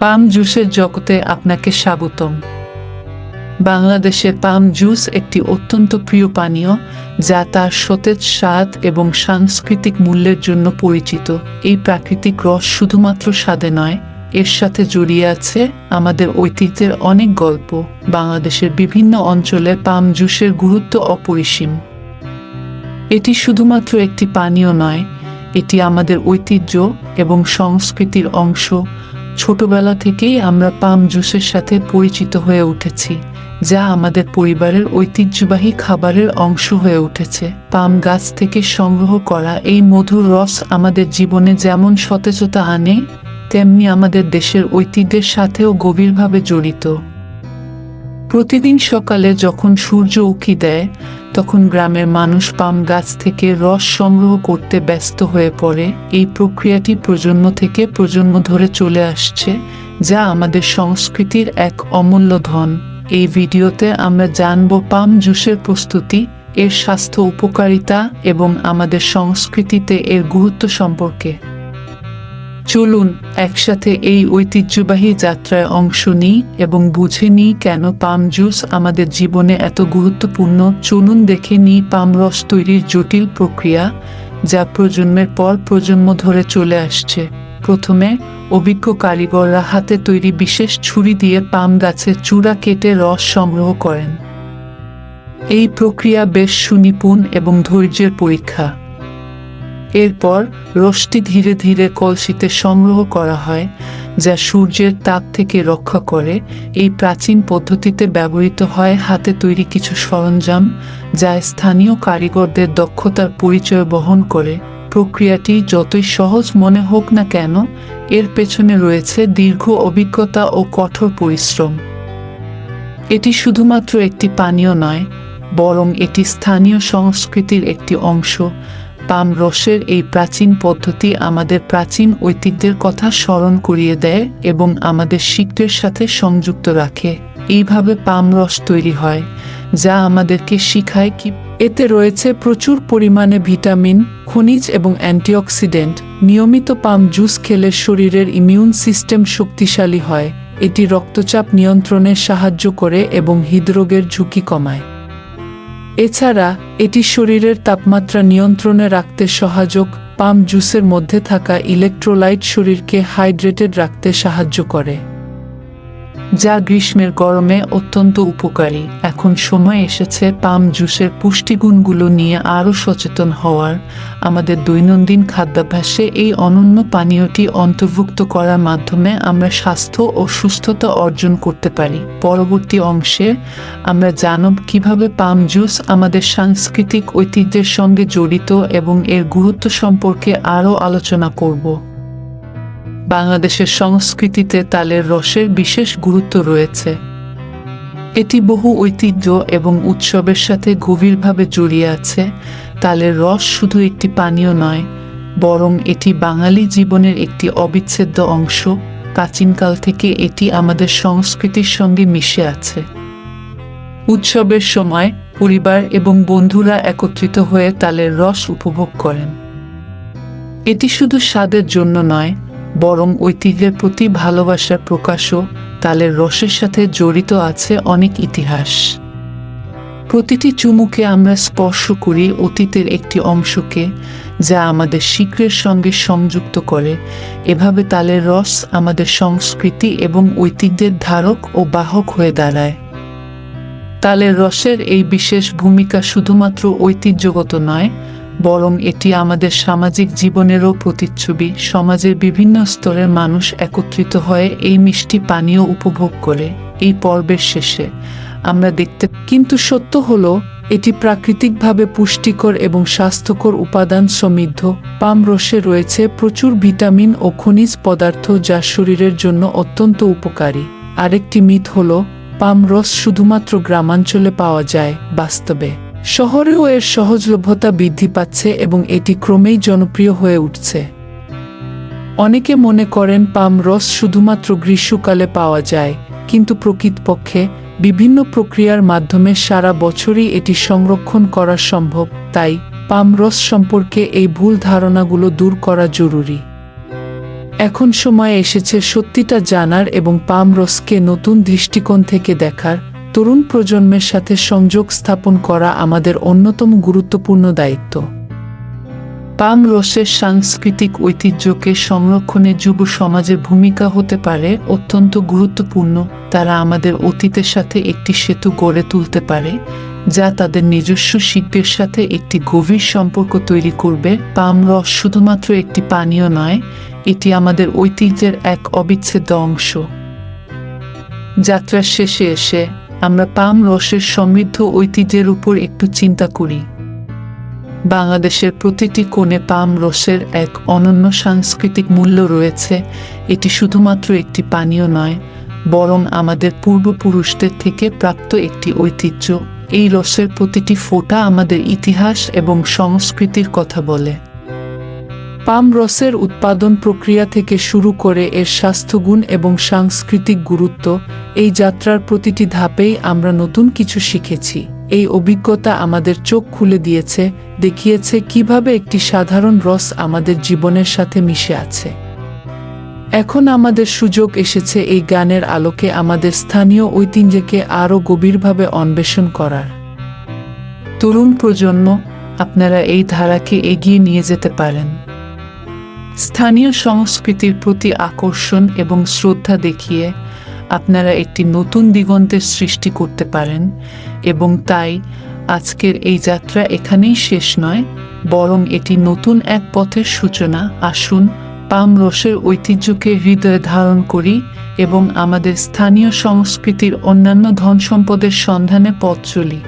পাম জুসের জগতে আপনাকে স্বাগতম। বাংলাদেশের পাম জুস একটি অত্যন্ত প্রিয় পানীয়, যা তার সতেজ স্বাদ এবং সাংস্কৃতিক মূল্যের জন্য পরিচিত। এই প্রাকৃতিক রস শুধুমাত্র স্বাদে নয়, এর সাথে জড়িয়ে আছে আমাদের ঐতিহ্যের অনেক গল্প। বাংলাদেশের বিভিন্ন অঞ্চলে পাম জুসের গুরুত্ব অপরিসীম। এটি শুধুমাত্র একটি পানীয় নয়, এটি আমাদের ঐতিহ্য এবং সংস্কৃতির অংশ। ছোটবেলা থেকেই আমরা পাম জুসের সাথে পরিচিত হয়ে উঠেছি, যা আমাদের পরিবারের ঐতিহ্যবাহী খাবারের অংশ হয়ে উঠেছে। পাম গাছ থেকে সংগ্রহ করা এই মধুর রস আমাদের জীবনে যেমন সতেজতা আনে, তেমনি আমাদের দেশের ঐতিহ্যের সাথেও গভীরভাবে জড়িত। প্রতিদিন সকালে যখন সূর্য উকি দেয় তখন গ্রামের মানুষ পাম গাছ থেকে রস সংগ্রহ করতে ব্যস্ত হয়ে পড়ে। এই প্রক্রিয়াটি প্রজন্ম থেকে প্রজন্ম ধরে চলে আসছে, যা আমাদের সংস্কৃতির এক অমূল্য ধন। এই ভিডিওতে আমরা জানব পাম জুসের প্রস্তুতি, এর স্বাস্থ্য উপকারিতা এবং আমাদের সংস্কৃতিতে এর গুরুত্ব সম্পর্কে। চলুন একসাথে এই ঐতিহ্যবাহী যাত্রায় অংশ নিই এবং বুঝে নিই কেন পাম জুস আমাদের জীবনে এত গুরুত্বপূর্ণ। চলুন দেখে নিই পাম রস তৈরির জটিল প্রক্রিয়া যা প্রজন্মের পর প্রজন্ম ধরে চলে আসছে। প্রথমে অভিজ্ঞ কারিগররা হাতে তৈরি বিশেষ ছুরি দিয়ে পাম গাছের চূড়া কেটে রস সংগ্রহ করেন। এই প্রক্রিয়া বেশ সুনিপুণ এবং ধৈর্যের পরীক্ষা। এরপর রসটি ধীরে ধীরে কলসিতে সংগ্রহ করা হয়, যা সূর্যের তাপ থেকে রক্ষা করে। এই প্রাচীন পদ্ধতিতে ব্যবহৃত হয় হাতে তৈরি কিছু সরঞ্জাম, যা স্থানীয় কারিগরদের দক্ষতার পরিচয় বহন করে। প্রক্রিয়াটি যতই সহজ মনে হোক না কেন, এর পেছনে রয়েছে দীর্ঘ অভিজ্ঞতা ও কঠোর পরিশ্রম। এটি শুধুমাত্র একটি পানীয় নয়, বরং এটি স্থানীয় সংস্কৃতির একটি অংশ। পাম রসের এই প্রাচীন পদ্ধতি আমাদের প্রাচীন ঐতিহ্যের কথা স্মরণ করিয়ে দেয় এবং আমাদের শিল্পের সাথে সংযুক্ত রাখে। এইভাবে পাম রস তৈরি হয়, যা আমাদেরকে শিখায় কি এতে রয়েছে প্রচুর পরিমাণে ভিটামিন, খনিজ এবং অ্যান্টিঅক্সিডেন্ট। নিয়মিত পাম জুস খেলে শরীরের ইমিউন সিস্টেম শক্তিশালী হয়, এটি রক্তচাপ নিয়ন্ত্রণে সাহায্য করে এবং হৃদরোগের ঝুঁকি কমায়। এছাড়া, এটি শরীরের তাপমাত্রা নিয়ন্ত্রণে রাখতে সহায়ক পাম জুসের মধ্যে থাকা ইলেকট্রোলাইট শরীরকে হাইড্রেটেড রাখতে সাহায্য করে, যা গ্রীষ্মের গরমে অত্যন্ত উপকারী। এখন সময় এসেছে, পাম জুসের পুষ্টিগুণগুলো নিয়ে আরও সচেতন হওয়ার, আমাদের দৈনন্দিন খাদ্যাভ্যাসে এই অনন্য পানীয়টি অন্তর্ভুক্ত করার মাধ্যমে আমরা স্বাস্থ্য ও সুস্থতা অর্জন করতে পারি। পরবর্তী অংশে আমরা জানব কীভাবে পাম জুস আমাদের সাংস্কৃতিক ঐতিহ্যের সঙ্গে জড়িত এবং এর গুরুত্ব সম্পর্কে আরও আলোচনা করব। বাংলাদেশের সংস্কৃতিতে তালের রসের বিশেষ গুরুত্ব রয়েছে। এটি বহু ঐতিহ্য এবং উৎসবের সাথে গভীরভাবে জড়িয়ে আছে। তালের রস শুধু একটি পানীয় নয়, বরং এটি বাঙালি জীবনের একটি অবিচ্ছেদ্য অংশ। প্রাচীনকাল থেকে এটি আমাদের সংস্কৃতির সঙ্গে মিশে আছে। উৎসবের সময় পরিবার এবং বন্ধুরা একত্রিত হয়ে তালের রস উপভোগ করেন। এটি শুধু স্বাদের জন্য নয় বরং ঐতিহ্যের প্রতি ভালোবাসার প্রকাশও তালের রসের সাথে জড়িত আছে অনেক ইতিহাস। প্রতিটি চুমুকে আমরা স্পর্শ করি অতীতের একটি অংশকে, যা আমাদের শিক্রের সঙ্গে সংযুক্ত করে। এভাবে তালের রস আমাদের সংস্কৃতি এবং ঐতিহ্যের ধারক ও বাহক হয়ে দাঁড়ায়। তালের রসের এই বিশেষ ভূমিকা শুধুমাত্র ঐতিহ্যগত নয় বরং এটি আমাদের সামাজিক জীবনেরও প্রতিচ্ছবি। সমাজের বিভিন্ন স্তরের মানুষ একত্রিত হয়ে এই মিষ্টি পানীয় উপভোগ করে এই পর্বের শেষে। আমরা দেখতে কিন্তু সত্য হলো, এটি প্রাকৃতিকভাবে পুষ্টিকর এবং স্বাস্থ্যকর উপাদান সমৃদ্ধ। পাম রসে রয়েছে প্রচুর ভিটামিন ও খনিজ পদার্থ যা শরীরের জন্য অত্যন্ত উপকারী। আরেকটি মিথ হল, পাম রস শুধুমাত্র গ্রামাঞ্চলে পাওয়া যায়, বাস্তবে। শহরেও এর সহজলভ্যতা বৃদ্ধি পাচ্ছে এবং এটি ক্রমেই জনপ্রিয় হয়ে উঠছে। অনেকে মনে করেন পাম রস শুধুমাত্র গ্রীষ্মকালে পাওয়া যায়, কিন্তু প্রকৃতপক্ষে বিভিন্ন প্রক্রিয়ার মাধ্যমে সারা বছরই এটি সংরক্ষণ করা সম্ভব, তাই পাম রস সম্পর্কে এই ভুল ধারণাগুলো দূর করা জরুরি। এখন সময় এসেছে সত্যিটা জানার এবং পাম রসকে নতুন দৃষ্টিকোণ থেকে দেখার। তরুণ প্রজন্মের সাথে সংযোগ স্থাপন করা আমাদের অন্যতম গুরুত্বপূর্ণ দায়িত্ব। পাম রসের সাংস্কৃতিক ঐতিহ্যকে সংরক্ষণে যুব সমাজের ভূমিকা হতে পারে অত্যন্ত গুরুত্বপূর্ণ। তারা আমাদের অতীতের সাথে একটি সেতু গড়ে তুলতে পারে, যা তাদের নিজস্ব শিল্পের সাথে একটি গভীর সম্পর্ক তৈরি করবে। পাম রস শুধুমাত্র একটি পানীয় নয়, এটি আমাদের ঐতিহ্যের এক অবিচ্ছেদ্য অংশ। যাত্রার শেষে এসে আমরা পাম রসের সমৃদ্ধ ঐতিহ্যের উপর একটু চিন্তা করি। বাংলাদেশের প্রতিটি কোণে পাম রসের এক অনন্য সাংস্কৃতিক মূল্য রয়েছে। এটি শুধুমাত্র একটি পানীয় নয়, বরং আমাদের পূর্বপুরুষদের থেকে প্রাপ্ত একটি ঐতিহ্য। এই রসের প্রতিটি ফোঁটা আমাদের ইতিহাস এবং সংস্কৃতির কথা বলে। পাম রসের উৎপাদন প্রক্রিয়া থেকে শুরু করে এর স্বাস্থ্যগুণ এবং সাংস্কৃতিক গুরুত্ব এই যাত্রার প্রতিটি ধাপেই আমরা নতুন কিছু শিখেছি। এই অভিজ্ঞতা আমাদের চোখ খুলে দিয়েছে, দেখিয়েছে কীভাবে একটি সাধারণ রস আমাদের জীবনের সাথে মিশে আছে। এখন আমাদের সুযোগ এসেছে এই গানের আলোকে আমাদের স্থানীয় ঐতিহ্যকে আরও গভীরভাবে অন্বেষণ করার। তরুণ প্রজন্ম, আপনারা এই ধারাকে এগিয়ে নিয়ে যেতে পারেন। স্থানীয় সংস্কৃতির প্রতি আকর্ষণ এবং শ্রদ্ধা দেখিয়ে আপনারা একটি নতুন দিগন্তের সৃষ্টি করতে পারেন এবং তাই আজকের এই যাত্রা এখানেই শেষ নয়, বরং এটি নতুন এক পথের সূচনা। আসুন, পাম রসের ঐতিহ্যকে হৃদয়ে ধারণ করি এবং আমাদের স্থানীয় সংস্কৃতির অন্যান্য ধন সম্পদের সন্ধানে পথ চলি।